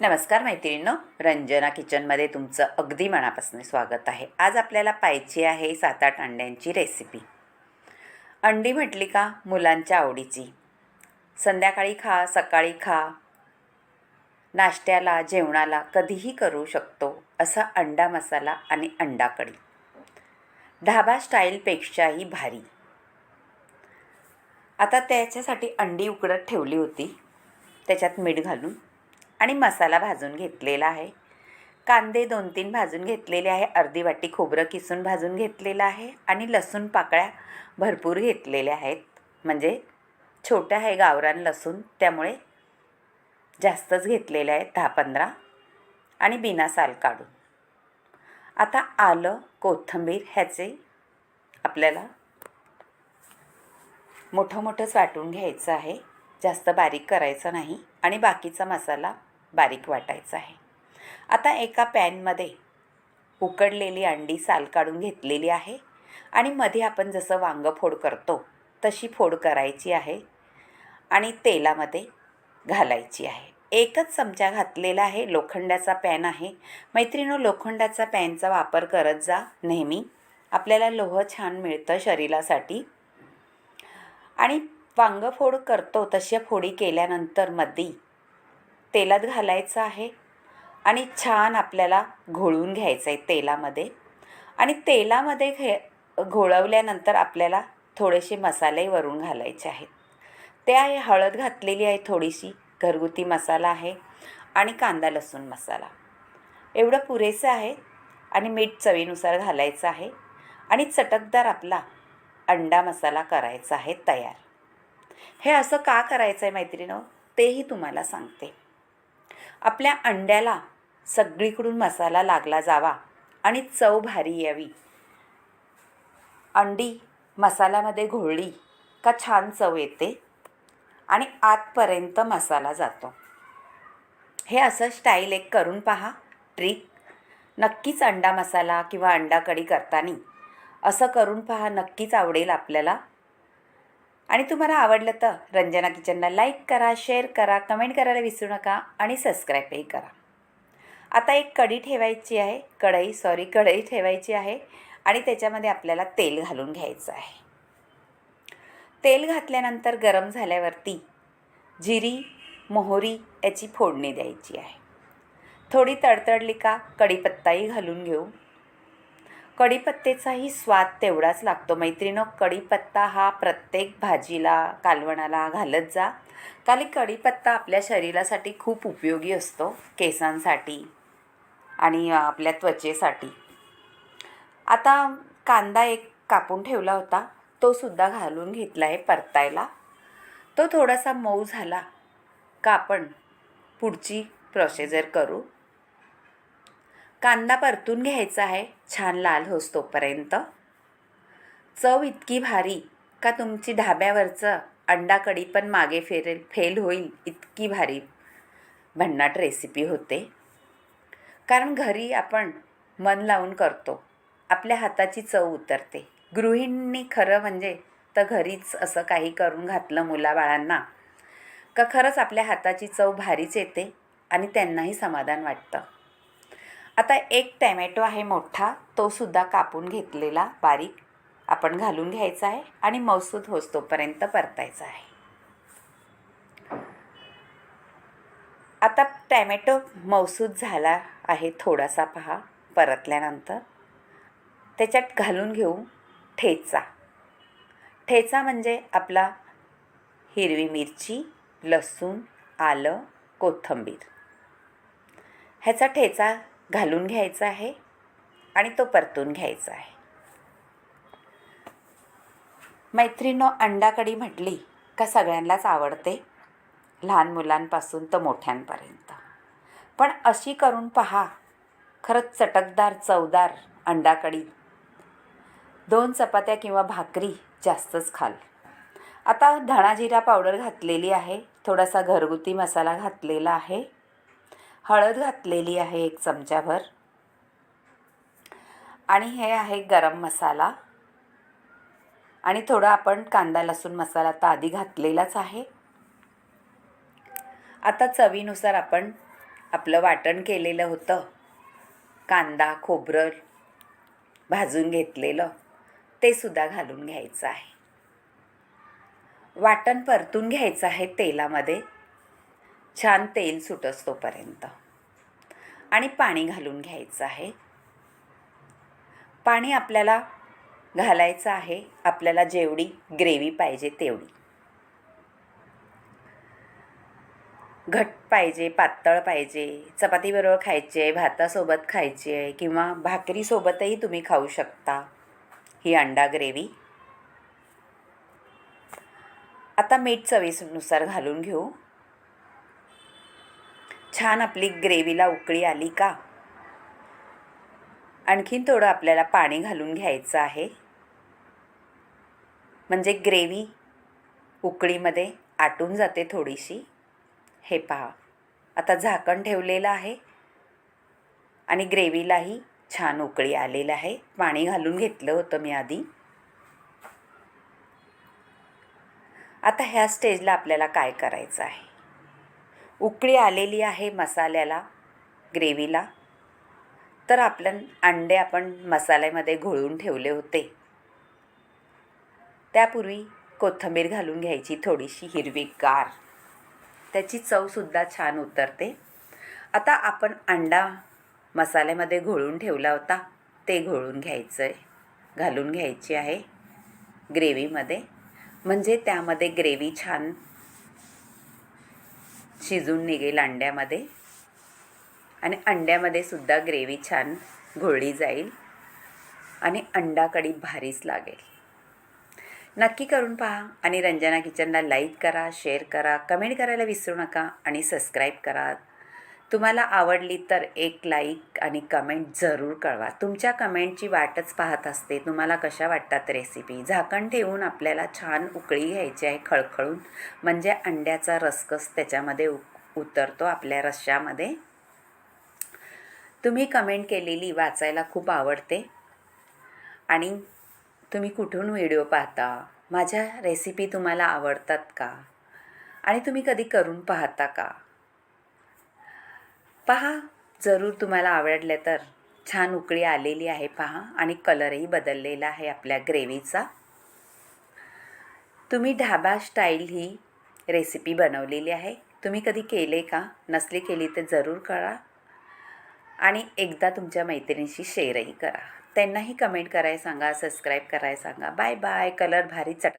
नमस्कार मैत्रिणींनो रंजना किचनमध्ये तुमचं अगदी मनापासून स्वागत आहे. आज आपल्याला पाहिजे आहे सात आठ अंड्यांची रेसिपी अंडी म्हटली का? मुलांच्या आवडीची. संध्याकाळी खा सकाळी खा. नाश्त्याला जेवणाला कधीही करू शकतो असा अंडा मसाला आणि अंडा कढी. ढाबा स्टाईलपेक्षाही भारी. आता त्याच्यासाठी अंडी उकडत ठेवली होती. त्याच्यात मीठ घालून आणि मसाला भाजून घेतलेला आहे. कांदे दोन तीन भाजून घेतलेले आहे. अर्धी वाटी खोबरं किसून भाजून घेतलेलं आहे. आणि लसूण पाकळ्या भरपूर घेतलेल्या आहेत. म्हणजे छोटं आहे गावरान लसूण. त्यामुळे जास्तच घेतलेले आहेत. दहा पंधरा आणि बिना साल काढून. आता आलं कोथिंबीर ह्याचे आपल्याला मोठं मोठंच वाटून घ्यायचं आहे. जास्त बारीक करायचं नाही. आणि बाकीचा मसाला बारीक वाटायचं आहे. आता एका पॅनमध्ये उकडलेली अंडी साल काढून घेतलेली आहे आणि मध्ये आपण जसं वांगं फोड करतो तशी फोड करायची आहे आणि तेलामध्ये घालायची आहे. एकच चमचा घातलेला आहे लोखंडाचा पॅन आहे. मैत्रिणो लोखंडाचा पॅनचा वापर करत जा नेहमी. आपल्याला लोह छान मिळतं शरीरासाठी. आणि वांगं फोड करतो तशा फोडी केल्यानंतरमध्ये तेलात घालायचं आहे आणि छान आपल्याला घोळून घ्यायचं आहे तेलामध्ये. आणि तेलामध्ये घे घोळवल्यानंतर आपल्याला थोडेसे मसाले वरून घालायचे आहेत. ते आहे हळद घातलेली आहे थोडीशी घरगुती मसाला आहे आणि कांदा लसूण मसाला. एवढं पुरेसं आहे आणि मीठ चवीनुसार घालायचं आहे आणि चटकदार आपला अंडा मसाला करायचा आहे तयार. हे असं का करायचं आहे मैत्रिणं तेही तुम्हाला सांगते. आपल्या अंड्याला सगळीकडून मसाला लागला जावा आणि चव भारी यावी. अंडी मसाल्यामध्ये घोळली का छान चव येते आणि आतपर्यंत मसाला जातो. हे असं स्टाईल एक करून पहा ट्रिक. नक्कीच अंडा मसाला किंवा अंडा कढी करताना असं करून पहा नक्कीच आवडेल आपल्याला. आणि तुम्हाला आवडलं तर रंजना किचनला लाईक करा शेअर करा कमेंट करायला विसरू नका आणि सबस्क्राईबही करा. आता एक कढी ठेवायची आहे कढई सॉरी कढई ठेवायची आहे आणि त्याच्यामध्ये आपल्याला तेल घालून घ्यायचं आहे. तेल घातल्यानंतर गरम झाल्यावरती जिरी मोहरी याची फोडणी द्यायची आहे. थोडी तडतडली का कढीपत्ताही घालून घेऊ. कढीपत्तेचाही स्वाद तेवढाच लागतो. मैत्रिणं कढीपत्ता हा प्रत्येक भाजीला कालवणाला घालत जा. कारण कढीपत्ता आपल्या शरीरासाठी खूप उपयोगी असतो. केसांसाठी आणि आपल्या त्वचेसाठी. आता कांदा एक कापून ठेवला होता. तो सुद्धा घालून घेतला आहे परतायला. तो थोडासा मऊ झाला का आपण पुढची प्रोसिजर करू. कांदा परतून घ्यायचा आहे. छान लाल होस्तोपर्यंत चव इतकी भारी का तुमची ढाब्यावरचं अंडा कढी पण मागे फेरेल फेल होईल इतकी भारी भन्नाट रेसिपी होते. कारण घरी आपण मन लावून करतो. आपल्या हाताची चव उतरते. गृहिणींनी खरं म्हणजे तर घरीच असं काही करून घातलं मुलाबाळांना का खरंच आपल्या हाताची चव भारीच येते आणि त्यांनाही समाधान वाटतं. आता एक टॅमॅटो आहे मोठा तो सुद्धा कापून घेतलेला बारीक. आपण घालून घ्यायचा आहे आणि मौसूद होतोपर्यंत परतायचा आहे. आता टॅमॅटो मौसूद झाला आहे थोडासा पहा परतल्यानंतर. त्याच्यात घालून घेऊ ठेचा. ठेचा म्हणजे आपला हिरवी मिरची लसूण आलं कोथिंबीर. ह्याचा ठेचा घालून घ्यायचा आहे आणि तो परतून घ्यायचा आहे. मैत्रिणो अंडा कढी म्हटली का सगळ्यांनाच आवडते? लहान मुलांपासून तर मोठ्यांपर्यंत. पण अशी करून पहा खरंच चटकदार चवदार अंडा कढी दोन चपात्या किंवा भाकरी जास्तच खाल. आता धणाजिरा पावडर घातलेली आहे थोडासा घरगुती मसाला घातलेला आहे. हळद घातलेली आहे एक चमचाभर आणि हे आहे गरम मसाला. आणि थोडा आपण कांदा लसूण मसाला तर आधी घातलेलाच आहे. आता चवीनुसार आपण आपलं वाटण केलेलं होतं. कांदा खोबरं भाजून घेतलेलं. ते सुद्धा घालून घ्यायचं आहे. वाटण परतून घ्यायचं आहे तेलामध्ये. छान तेल सुटस्तोपर्यंत आणि पाणी घालून घ्यायचं आहे. पाणी आपल्याला घालायचं आहे. आपल्याला जेवढी ग्रेव्ही पाहिजे तेवढी. घट पाहिजे पातळ पाहिजे चपातीबरोबर खायची आहे भातासोबत खायची आहे किंवा भाकरीसोबतही तुम्ही खाऊ शकता ही अंडा ग्रेव्ही. आता मीठ चवीनुसार घालून घेऊ. छान आपली ग्रेव्हीला उकळी आली का? आणखीन थोडं आपल्याला पाणी घालून घ्यायचं आहे. म्हणजे ग्रेव्ही उकळीमध्ये आटून जाते थोडीशी. हे पहा. आता झाकण ठेवलेलं आहे. आणि ग्रेव्हीलाही छान उकळी आलेलं आहे. पाणी घालून घेतलं होतं मी आधी. आता ह्या स्टेजला आपल्याला काय करायचं आहे? उकळी आलेली आहे मसाल्याला ग्रेव्हीला. तर आपण अंडे आपण मसाल्यामध्ये घोळून ठेवले होते. त्यापूर्वी कोथिंबीर घालून घ्यायची थोडीशी हिरवीगार त्याची चवसुद्धा छान उतरते. आता आपण अंडा मसाल्यामध्ये घोळून ठेवला होता ते घोळून घ्यायचं आहे घालून घ्यायची आहे ग्रेव्हीमध्ये. म्हणजे त्यामध्ये ग्रेव्ही छान शिजून निघेल अंड्यामध्ये. आणि अंड्यामध्ये सुद्धा ग्रेव्ही छान घोळली जाईल. आणि अंडा कढी भारीच लागेल. नक्की करून पहा आणि रंजना किचनला लाईक करा शेअर करा कमेंट करायला विसरू नका आणि सबस्क्राईब करा. तुम्हाला आवडली तर एक लाईक आणि कमेंट जरूर कळवा. तुमच्या कमेंटची वाटच पाहत असते. तुम्हाला कशा वाटतात रेसिपी झाकण ठेवून आपल्याला छान उकळी घ्यायची आहे खळखळून. म्हणजे अंड्याचा रसकस त्याच्यामध्ये उ उतरतो आपल्या रश्श्यामध्ये. तुम्ही कमेंट केलेली वाचायला खूप आवडते. आणि तुम्ही कुठून व्हिडिओ पाहता? माझ्या रेसिपी तुम्हाला आवडतात का? आणि तुम्ही कधी करून पाहता का? पहा जरूर तुम्हाला आवडले तर. छान उकळी आलेली आहे पहा आणि कलरही बदललेला आहे आपल्या ग्रेव्हीचा. तुम्ही ढाबा स्टाईल ही रेसिपी बनवलेली आहे. तुम्ही कधी केले का? नसली केली तर जरूर करा. आणि एकदा तुमच्या मैत्रिणीशी शेअरही करा. त्यांनाही कमेंट करायला सांगा सबस्क्राईब करायला सांगा. बाय बाय कलर भारी चट